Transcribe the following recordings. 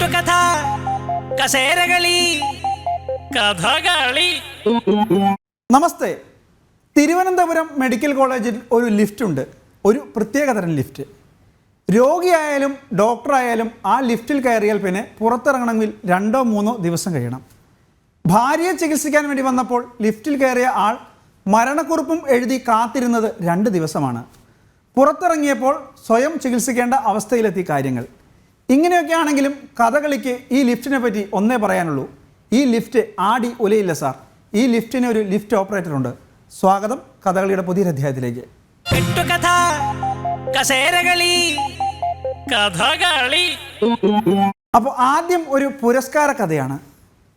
കെട്ടുകഥ കസേരകളി കഥകളി. നമസ്തേ. തിരുവനന്തപുരം മെഡിക്കൽ കോളേജിൽ ഒരു ലിഫ്റ്റ് ഉണ്ട്. ഒരു പ്രത്യേകതരം ലിഫ്റ്റ്. രോഗിയായാലും ഡോക്ടറായാലും ആ ലിഫ്റ്റിൽ കയറിയാൽ പിന്നെ പുറത്തിറങ്ങണമെങ്കിൽ രണ്ടോ മൂന്നോ ദിവസം കഴിയണം. ഭാര്യയെ ചികിത്സിക്കാൻ വേണ്ടി വന്നപ്പോൾ ലിഫ്റ്റിൽ കയറിയ ആൾ മരണക്കുറിപ്പും എഴുതി കാത്തിരുന്നത് രണ്ട് ദിവസമാണ്. പുറത്തിറങ്ങിയപ്പോൾ സ്വയം ചികിത്സിക്കേണ്ട അവസ്ഥയിലെത്തി കാര്യങ്ങൾ. ഇങ്ങനെയൊക്കെ ആണെങ്കിലും കഥകളിക്ക് ഈ ലിഫ്റ്റിനെ പറ്റി ഒന്നേ പറയാനുള്ളൂ. ഈ ലിഫ്റ്റ് ആടി ഒലയില്ല സാർ. ഈ ലിഫ്റ്റിന് ഒരു ലിഫ്റ്റ് ഓപ്പറേറ്റർ ഉണ്ട്. സ്വാഗതം കഥകളിയുടെ പുതിയൊരു അധ്യായത്തിലേക്ക്. കെട്ടുകഥ കസേരകളി കഥകളി. അപ്പോൾ ആദ്യം ഒരു പുരസ്കാര കഥയാണ്.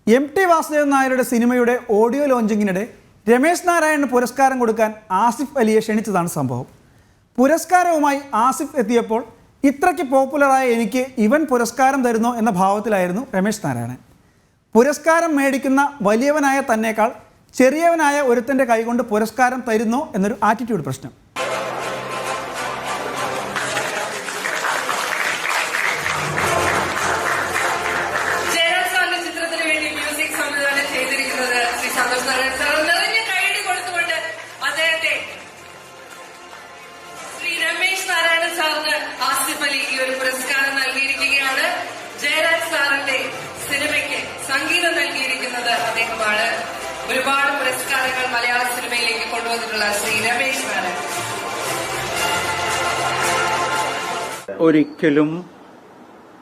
എം ടി വാസുദേവൻ നായരുടെ സിനിമയുടെ ഓഡിയോ ലോഞ്ചിങ്ങിനിടെ രമേശ് നാരായണന് പുരസ്കാരം കൊടുക്കാൻ ആസിഫ് അലിയെ ക്ഷണിച്ചതാണ് സംഭവം. പുരസ്കാരവുമായി ആസിഫ് എത്തിയപ്പോൾ ഇത്രയ്ക്ക് പോപ്പുലറായ എനിക്ക് ഇവൻ പുരസ്കാരം തരുന്നു എന്ന ഭാവത്തിലായിരുന്നു രമേശ് നാരായണൻ. പുരസ്കാരം മേടിക്കുന്ന വലിയവനായ തന്നേക്കാൾ ചെറിയവനായ ഒരുത്തന്റെ കൈകൊണ്ട് പുരസ്കാരം തരുന്നു എന്നൊരു ആറ്റിറ്റ്യൂഡ് പ്രശ്നം. നൽകിയിരിക്കുന്നത് അദ്ദേഹമാണ് ഒരുപാട് പുരസ്കാരങ്ങൾ മലയാള സിനിമയിലേക്ക് കൊണ്ടുവന്നിട്ടുള്ള ശ്രീ രമേശ് ഒരിക്കലും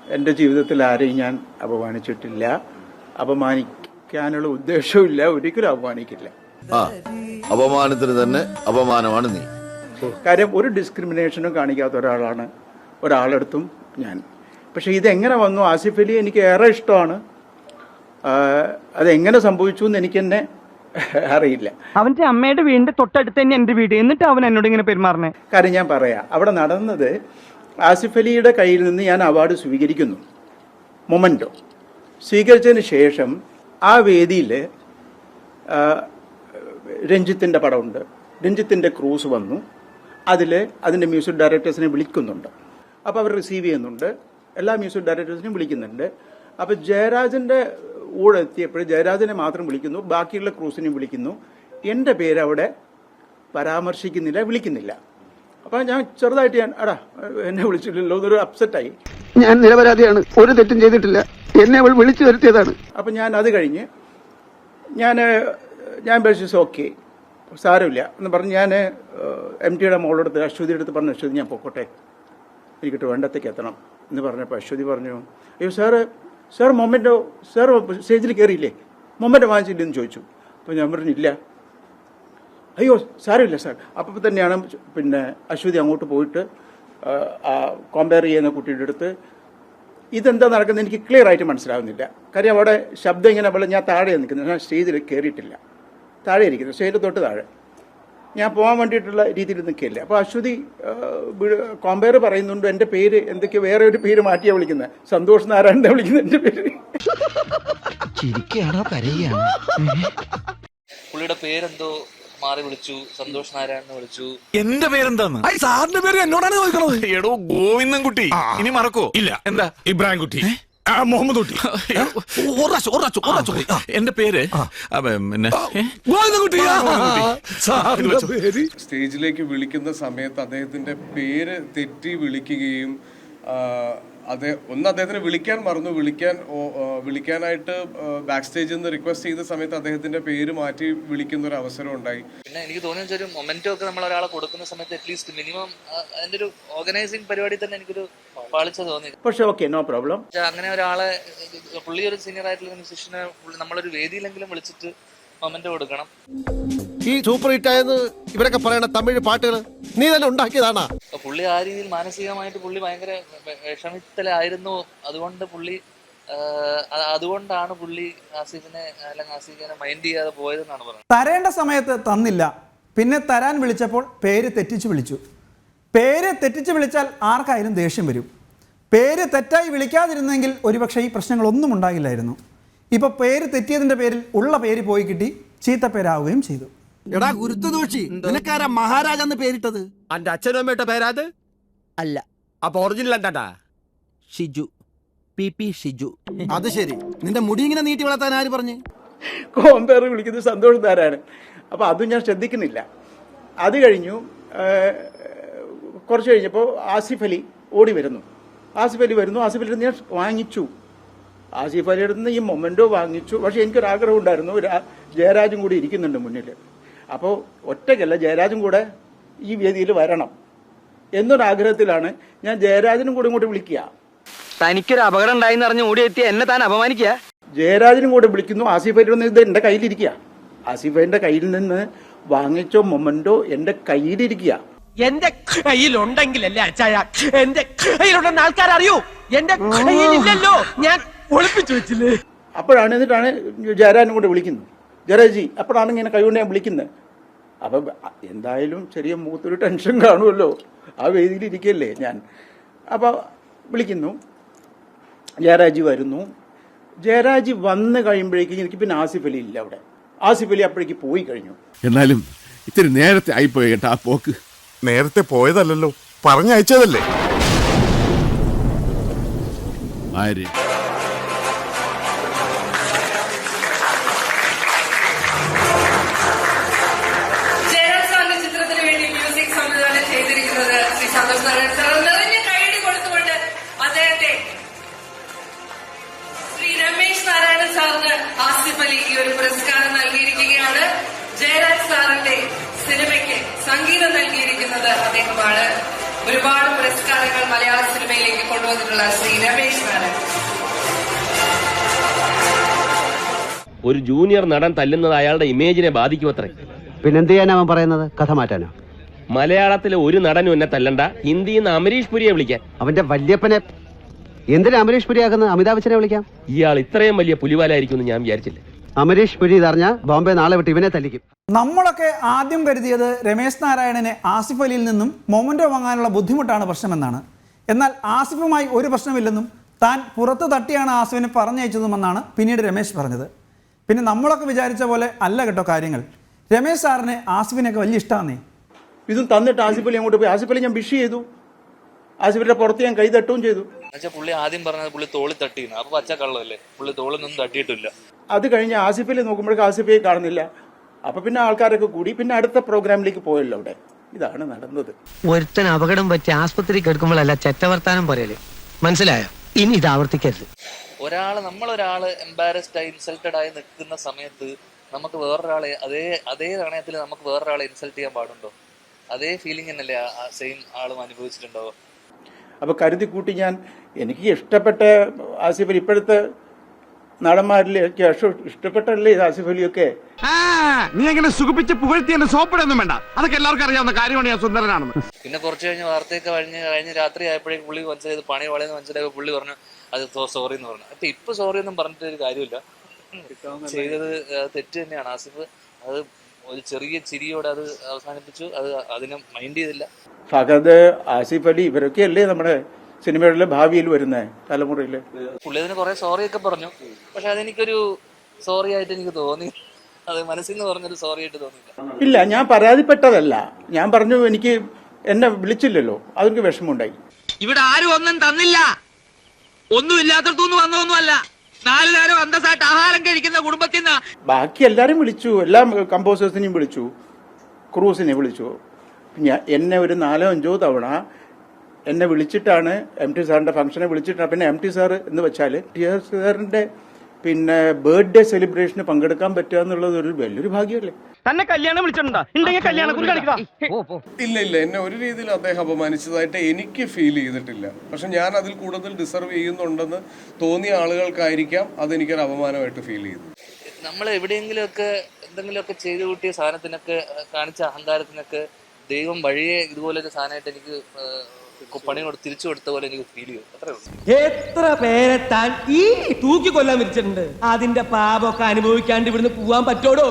എന്റെ ജീവിതത്തിൽ ആരെയും ഞാൻ അപമാനിച്ചിട്ടില്ല. അപമാനിക്കാനുള്ള ഉദ്ദേശവുമില്ല. ഒരിക്കലും അപമാനിക്കില്ല. ആ അപമാനത്തിന് തന്നെ അപമാനമാണ് നീ. കാര്യം ഒരു ഡിസ്ക്രിമിനേഷനും കാണിക്കാത്ത ഒരാളാണ്. ഒരാളെടുത്തും ഞാൻ. പക്ഷെ ഇതെങ്ങനെ വന്നു? ആസിഫലി അലി എനിക്ക് ഏറെ ഇഷ്ടമാണ്. അതെങ്ങനെ സംഭവിച്ചു എന്ന് എനിക്ക് തന്നെ അറിയില്ല. അവന്റെ അമ്മയുടെ വീടിന്റെ തൊട്ടടുത്ത് തന്നെ എന്റെ വീട്. എന്നിട്ട് അവൻ എന്നോട് ഇങ്ങനെ പെരുമാറണേ കാര്യം ഞാൻ പറയാം. അവിടെ നടന്നത് ആസിഫ് അലിയുടെ കയ്യിൽ നിന്ന് ഞാൻ അവാർഡ് സ്വീകരിക്കുന്നു. മൊമന്റോ. സ്വീകരിച്ചതിന് ശേഷം ആ വേദിയിൽ രഞ്ജിത്തിന്റെ പടമുണ്ട്. രഞ്ജിത്തിന്റെ ക്രൂസ് വന്നു. അതിൽ അതിന്റെ മ്യൂസിക് ഡയറക്ടേഴ്സിനെ വിളിക്കുന്നുണ്ട്. അപ്പോൾ അവർ റിസീവ് ചെയ്യുന്നുണ്ട്. എല്ലാ മ്യൂസിക് ഡയറക്ടേഴ്സിനെയും വിളിക്കുന്നുണ്ട്. അപ്പോൾ ജയരാജന്റെ കൂടെ എത്തിയപ്പോൾ ജയരാജനെ മാത്രം വിളിക്കുന്നു ബാക്കിയുള്ള ക്രൂസിനെയും വിളിക്കുന്നു. എന്റെ പേര് അവിടെ പരാമർശിക്കുന്നില്ല വിളിക്കുന്നില്ല. അപ്പോൾ ഞാൻ ചെറുതായിട്ട് ഞാൻ അടാ എന്നെ വിളിച്ചില്ലല്ലോ എന്നൊരു അപ്സെറ്റായി. ഞാൻ നിരപരാധിയാണ് ഒരു തെറ്റും ചെയ്തിട്ടില്ല. എന്നെ അവൾ വിളിച്ചു വരുത്തിയതാണ്. അപ്പം ഞാൻ അത് കഴിഞ്ഞ് ഞാൻ ഞാൻ ബേസിസ് ഓക്കെ സാരമില്ല എന്ന് പറഞ്ഞ് ഞാൻ എം ടിയുടെ മോളെടുത്ത് അശ്വതിയുടെ അടുത്ത് പറഞ്ഞു അശ്വതി ഞാൻ പൊക്കോട്ടെ എനിക്കിട്ട് വേണ്ടത്തേക്ക് എത്തണം എന്ന് പറഞ്ഞപ്പോൾ അശ്വതി പറഞ്ഞു അയ്യോ സാറ് സാർ മൊമെന്റോ സർ സ്റ്റേജിൽ കയറിയില്ലേ മൊമെന്റോ വാങ്ങിച്ചില്ലെന്ന് ചോദിച്ചു. അപ്പോൾ ഞാൻ പറഞ്ഞില്ല അയ്യോ സാരമില്ല സാർ അപ്പോൾ തന്നെയാണ് പിന്നെ അശ്വതി അങ്ങോട്ട് പോയിട്ട് കോമ്പയർ ചെയ്യുന്ന കുട്ടിയുടെ അടുത്ത് ഇതെന്താ നടക്കുന്നത്? എനിക്ക് ക്ലിയർ ആയിട്ട് മനസ്സിലാവുന്നില്ല. കാര്യം അവിടെ ശബ്ദം ഇങ്ങനെ വെള്ളം ഞാൻ താഴെ നിൽക്കുന്നത് ഞാൻ സ്റ്റേജിൽ കയറിയിട്ടില്ല താഴെ ഇരിക്കുന്നു. സ്റ്റേജിൽ തൊട്ട് താഴെ. ഞാൻ പോകാൻ വേണ്ടിയിട്ടുള്ള രീതിയിൽ നിൽക്കില്ല അപ്പോൾ അശ്വതി കോമ്പയർ പറയുന്നുണ്ട് എന്റെ പേര് എന്തൊക്കെയോ വേറെ ഒരു പേര് മാറ്റിയാ വിളിക്കുന്നത് സന്തോഷ് നാരായണ വിളിക്കുന്നത് എന്റെ പേര്. ചിരിക്കുകയാണോ കരയുകയാണോ പുള്ളിയുടെ പേരെന്തോ മാറി വിളിച്ചു സന്തോഷ് നാരായണനെ വിളിച്ചു. എന്റെ പേരെന്താന്ന്? സാറിന്റെ പേര് എന്നോടാണ് ചോദിക്കണത്. എടോ ഗോവിന്ദൻകുട്ടി. ഇനി മറക്കോ? ഇല്ല. എന്താ? ഇബ്രാഹിം കുട്ടി മുഹമ്മദ് കുട്ടി. എന്റെ പേര്? സ്റ്റേജിലേക്ക് വിളിക്കുന്ന സമയത്ത് അദ്ദേഹത്തിന്റെ പേര് തെറ്റി വിളിക്കുകയും ആ, അതെ ഒന്ന് അദ്ദേഹത്തിന് വിളിക്കാൻ മറന്നു. വിളിക്കാൻ വിളിക്കാനായിട്ട് ബാക്ക് സ്റ്റേജിൽ നിന്ന് റിക്വസ്റ്റ് ചെയ്ത സമയത്ത് അദ്ദേഹത്തിന്റെ പേര് മാറ്റി വിളിക്കുന്ന ഒരു അവസരം ഉണ്ടായി. പിന്നെ എനിക്ക് ഒരു മൊമെന്റോ ഒക്കെ നമ്മൾ ഒരാളെ കൊടുക്കുന്ന സമയത്ത് അറ്റ്ലീസ്റ്റ് മിനിമം അതിന്റെ ഒരു ഓർഗനൈസിംഗ് പരിപാടി തന്നെ എനിക്കൊരു പാളിച്ച തോന്നി. പക്ഷേ ഓക്കെ നോ പ്രോബ്ലം അങ്ങനെ ഒരാളെ പുള്ളി ഒരു സീനിയർ ആയിട്ടുള്ള മ്യൂസിഷ്യനെ നമ്മളൊരു വേദിയിലെങ്കിലും വിളിച്ചിട്ട് മൊമെന്റോ കൊടുക്കണം. ഈ സൂപ്പർ ഹിറ്റ് ആയെന്ന് ഇവരൊക്കെ പറയണ തമിഴ് പാട്ടുകൾ നീ തന്നെ ഉണ്ടാക്കിയതാണാ? പുള്ളി ആ രീതിയിൽ മാനസികമായിട്ട് പുള്ളി ഭയങ്കര വിഷമിത്തലായിരുന്നു. അതുകൊണ്ട് പുള്ളി അതുകൊണ്ടാണ് പുള്ളി ആസിഫിനെ അല്ലെങ്കിൽ ആസിഫിനെ മൈൻഡ് ചെയ്യാതെ പോയതെന്നാണ് പറയുന്നത്. തരേണ്ട സമയത്ത് തന്നില്ല. പിന്നെ തരാൻ വിളിച്ചപ്പോൾ പേര് തെറ്റിച്ച് വിളിച്ചു. പേര് തെറ്റിച്ച് വിളിച്ചാൽ ആർക്കായാലും ദേഷ്യം വരും. പേര് തെറ്റായി വിളിക്കാതിരുന്നെങ്കിൽ ഒരുപക്ഷെ ഈ പ്രശ്നങ്ങളൊന്നും ഉണ്ടാകില്ലായിരുന്നു. ഇപ്പോൾ പേര് തെറ്റിയതിന്റെ പേരിൽ ഉള്ള പേര് പോയി കിട്ടി ചീത്ത പേരാവുകയും ചെയ്തു. എടാ ഗുരുത്വദോഷി നിനക്കാരാ മഹാരാജ എന്ന് പേരിട്ടത്? അന്റെ അച്ഛനും അമ്മയുടെ പേരാത് അല്ല. അപ്പൊ ഒറിജിനൽ എന്താ ഷിജു. P P Shiju. അത് ശരി. നിന്റെ മുടി ഇങ്ങനെ നീട്ടി വളർത്താൻ ആര് പറഞ്ഞു? കോമ്പേറ് വിളിക്കുന്നത് സന്തോഷം ധാരാണ് അപ്പൊ അതും ഞാൻ ശ്രദ്ധിക്കുന്നില്ല. അത് കഴിഞ്ഞു കുറച്ച് കഴിഞ്ഞപ്പോൾ ആസിഫ് അലി ഓടി വരുന്നു. ആസിഫ് അലി വരുന്നു. ആസിഫ് അലി ഞാൻ വാങ്ങിച്ചു. ആസിഫ് അലിയുടെ നിന്ന് ഈ മൊമെന്റോ വാങ്ങിച്ചു. പക്ഷേ എനിക്കൊരാഗ്രഹം ഉണ്ടായിരുന്നു. ജയരാജും കൂടി ഇരിക്കുന്നുണ്ട് മുന്നിൽ അപ്പോൾ ഒറ്റയ്ക്കല്ല ജയരാജും കൂടെ ഈ വേദിയിൽ വരണം എന്നൊരാഗ്രഹത്തിലാണ് ഞാൻ ജയരാജനും കൂടി ഇങ്ങോട്ട് വിളിക്കുക. തനിക്കൊരു അപകടം ഉണ്ടായിന്ന് അറിഞ്ഞ് ഓടിയെത്തി എന്നെ താൻ അപമാനിക്കുക? ജയരാജനും കൂടെ വിളിക്കുന്നു ആസിഫ് അലിയുടെ നിന്ന് ഇത് എന്റെ കയ്യിലിരിക്കുക. ആസിഫ് അലിന്റെ കയ്യിൽ നിന്ന് വാങ്ങിച്ചോ മൊമെന്റോ എന്റെ കയ്യിലിരിക്കുക. എന്റെ കയ്യിലുണ്ടെങ്കിലല്ലേ അച്ചായ? എന്റെ കയ്യിലുണ്ടെന്ന് ആൾക്കാർ അറിയൂ എന്റെ കയ്യിലില്ലല്ലോ. ഞാൻ ഒളിപ്പിച്ചു വെച്ചില്ലേ? അപ്പോഴാണ് എന്നിട്ടാണ് ജയരാജനും കൂടെ വിളിക്കുന്നത്. ജയരാജി അപ്പോഴാണ് ഇങ്ങനെ കൈകൊണ്ട് ഞാൻ വിളിക്കുന്നത്. അപ്പം എന്തായാലും ചെറിയ മൂത്തൊരു ടെൻഷൻ കാണുമല്ലോ. ആ വേദിയിൽ ഇരിക്കല്ലേ ഞാൻ. അപ്പോൾ വിളിക്കുന്നു. ജയരാജി വരുന്നു. ജയരാജി വന്നു കഴിയുമ്പോഴേക്കും എനിക്ക് പിന്നെ ആസിഫ് അലി ഇല്ല അവിടെ. ആസിഫ് അലി അപ്പോഴേക്ക് പോയി കഴിഞ്ഞു. എന്നാലും ഇത്തിരി നേരത്തെ ആയിപ്പോയി കേട്ടോ ആ പോക്ക്. നേരത്തെ പോയതല്ലല്ലോ. പറഞ്ഞയച്ചതല്ലേ? ആര്? അദ്ദേഹമാണ് ഒരുപാട് പുരസ്കാരങ്ങൾ മലയാള സിനിമയിലേക്ക് കൊണ്ടുവന്നിട്ടുള്ള ശ്രീ രമേശ് നാരായണൻ ഒരു ജൂനിയർ നടൻ തല്ലുന്നത് അയാളുടെ ഇമേജിനെ ബാധിക്കുമത്രേ. പിന്നെന്ത് ചെയ്യാനാ അവൻ പറയുന്നത്? കഥ മാറ്റാനോ? മലയാളത്തിലെ ഒരു നടനും എന്നെ തല്ലണ്ട. ഹിന്ദിയിൽ നിന്ന് അമരീഷ് പുരിയെ വിളിക്കാൻ അവന്റെ വല്യപ്പനെ എന്തിനാ അമരീഷ് പുരിയാക്കുന്നത് അമിതാഭ് ബച്ചനെ വിളിക്കാം. ഇയാൾ ഇത്രയും വലിയ പുലിവാലായിരിക്കും എന്ന് ഞാൻ വിചാരിച്ചില്ല. അമരീഷ് പുരി ഇതറിഞ്ഞ ബോംബെ നാളെ വിട്ട് ഇവനെ തല്ലിക്കും. നമ്മളൊക്കെ ആദ്യം കരുതിയത് രമേശ് നാരായണനെ ആസിഫ് അലിയിൽ നിന്നും മൊമന്റോ വാങ്ങാനുള്ള ബുദ്ധിമുട്ടാണ് പ്രശ്നമെന്നാണ്. എന്നാൽ ആസിഫുമായി ഒരു പ്രശ്നമില്ലെന്നും താൻ പുറത്ത് തട്ടിയാണ് ആസിഫിനെ പറഞ്ഞയച്ചതുമെന്നാണ് പിന്നീട് രമേശ് പറഞ്ഞത്. പിന്നെ നമ്മളൊക്കെ വിചാരിച്ച പോലെ അല്ല കേട്ടോ കാര്യങ്ങൾ. രമേശ് സാറിന് ആസിഫിനെയൊക്കെ വലിയ ഇഷ്ടമാണേ ഇതും തന്നിട്ട് ആസിഫ് അലി അങ്ങോട്ട് പോയി. ആസിഫ് അലി ഞാൻ വിഷ് ചെയ്തു. ആസിഫിന്റെ പുറത്ത് ഞാൻ കൈ തട്ടുകയും ചെയ്തു. പുള്ളി ആദ്യം പറഞ്ഞത് പുള്ളി തോളി തട്ടിയിരുന്നു അപ്പൊ പച്ച കള്ളല്ലേ പുള്ളി തോളിൽ നിന്നും തട്ടിയിട്ടില്ല. അത് കഴിഞ്ഞ് ആസിഫിൽ നോക്കുമ്പോഴേക്ക് ആസിഫയെ കാണുന്നില്ല. അപ്പൊ പിന്നെ ആൾക്കാരൊക്കെ കൂടി പിന്നെ അടുത്ത പ്രോഗ്രാമിലേക്ക് പോയല്ലോ അവിടെ. ഇതാണ് നടന്നത്. ഒരുത്തൻ അപകടം പറ്റി ആസ്പത്രി കിടക്കുമ്പോഴല്ല ചെറ്റവർത്താനം പറയൽ. മനസ്സിലായോ? ഇനി ഇത് ആവർത്തിക്കരുത്. ഒരാൾ നമ്മളൊരാൾ എംബാരസ്ഡ് ആയി ഇൻസൾട്ടഡ് ആയി നിൽക്കുന്ന സമയത്ത് നമുക്ക് വേറൊരാളെ അതേ അതേ നാണയത്തിൽ നമുക്ക് വേറൊരാളെ ഇൻസൾട്ട് ചെയ്യാൻ പാടുണ്ടോ? അതേ ഫീലിംഗ് തന്നെയല്ലേ ആ സെയിം ആളും അനുഭവിച്ചിട്ടുണ്ടോ അപ്പൊ കരുതി കൂട്ടി ഞാൻ എനിക്ക് ഇഷ്ടപ്പെട്ട ആസിഫർ ഇപ്പോഴത്തെ നടന്മാരിലേക്ക് ഇഷ്ട- ഇഷ്ടപ്പെട്ടല്ലേ ആസിഫ് അലിയൊക്കെ നീ അങ്ങനെ സുഖിപ്പിച്ച് പുകഴ്ത്തി എന്നെ സോപ്പിടൊന്നും വേണ്ട. അതൊക്കെ എല്ലാവർക്കും അറിയാവുന്ന കാര്യമാണ് ഞാൻ സുന്ദരനാണെന്ന്. പിന്നെ കുറച്ച് കഴിഞ്ഞ് വാർത്തയൊക്കെ കഴിഞ്ഞ് കഴിഞ്ഞ് രാത്രി ആയപ്പോഴേക്കും പുള്ളി മനസ്സിലായത് പണി വളയെന്ന് മനസ്സിലായപ്പോൾ പുള്ളി പറഞ്ഞു അത് സോറി എന്ന് പറഞ്ഞു. അപ്പൊ ഇപ്പൊ സോറി ഒന്നും പറഞ്ഞിട്ട് ഒരു കാര്യമില്ല. ചെയ്തത് തെറ്റ് തന്നെയാണ്. ആസിഫ് അത് ഒരു ചെറിയ ചിരിയോടെ അത് അവസാനിപ്പിച്ചു. അത് അതിനെ മൈൻഡ് ചെയ്തില്ല. ഫഹദ് ആസിഫ് അലി ഇവരൊക്കെ അല്ലേ നമ്മുടെ സിനിമയുടെ ഭാവിയിൽ വരുന്ന തലമുറയിൽ പുള്ളി അതിന് കുറെ സോറി ഒക്കെ പറഞ്ഞു. പക്ഷെ അതെനിക്കൊരു സോറി ആയിട്ട് എനിക്ക് തോന്നി. അത് മനസ്സിൽ നിന്ന് പറഞ്ഞൊരു സോറി ആയിട്ട് തോന്നിയില്ല. ഇല്ല ഞാൻ പരാതിപ്പെട്ടതല്ല. ഞാൻ പറഞ്ഞു എനിക്ക് എന്നെ വിളിച്ചില്ലല്ലോ. അതെനിക്ക് വിഷമമുണ്ടായി. ഇവിടെ ആരും ഒന്നും തന്നില്ല. ഒന്നും ഇല്ലാത്തടത്തുനിന്ന് വന്നതൊന്നുമല്ല നാല് നേരം അന്തസ്സായിട്ട് ആഹാരം കഴിക്കുന്ന കുടുംബത്തിൽ നിന്ന് ബാക്കി എല്ലാരും വിളിച്ചു. എല്ലാ കമ്പോസേഴ്സിനെയും വിളിച്ചു. ക്രൂസിനെ വിളിച്ചു. എന്നെ ഒരു നാലോ അഞ്ചോ തവണ എന്നെ വിളിച്ചിട്ടാണ് എം ടി സാറിന്റെ ഫംഗ്ഷനെ വിളിച്ചിട്ടാണ്. പിന്നെ എം ടി സാർ എന്ന് വെച്ചാൽ ടി ആർ സാറിന്റെ പിന്നെ ബർത്ത്ഡേ സെലിബ്രേഷന് പങ്കെടുക്കാൻ പറ്റുക എന്നുള്ളത് ഒരു വലിയൊരു ഭാഗ്യമല്ലേ? തന്നെ കല്യാണം വിളിച്ചിട്ടുണ്ടോ? ഇല്ല ഇല്ല. എന്നെ ഒരു രീതിയിൽ അദ്ദേഹം അപമാനിച്ചതായിട്ട് എനിക്ക് ഫീൽ ചെയ്തിട്ടില്ല. പക്ഷെ ഞാൻ അതിൽ കൂടുതൽ ഡിസർവ് ചെയ്യുന്നുണ്ടെന്ന് തോന്നിയ ആളുകൾക്കായിരിക്കാം അതെനിക്കൊരു അപമാനമായിട്ട് ഫീൽ ചെയ്തു നമ്മൾ എവിടെയെങ്കിലുമൊക്കെ എന്തെങ്കിലുമൊക്കെ ചെയ്തു കൂട്ടിയ സാധനത്തിനൊക്കെ കാണിച്ച അഹങ്കാരത്തിനൊക്കെ ദൈവം വഴിയെ ഇതുപോലൊരു സാധനമായിട്ട് എനിക്ക് പണി കൊടുത്ത്. തിരിച്ചു കൊടുത്ത പോലെ എനിക്ക് ഫീൽ ചെയ്യും അത്രേ ഉള്ളൂ. എത്ര പേരെ താൻ ഈ തൂക്കി കൊല്ലാൻ വിരിച്ചിട്ടുണ്ട് അതിന്റെ പാപൊക്കെ അനുഭവിക്കാണ്ട് ഇവിടുന്ന് പോവാൻ പറ്റോടോ?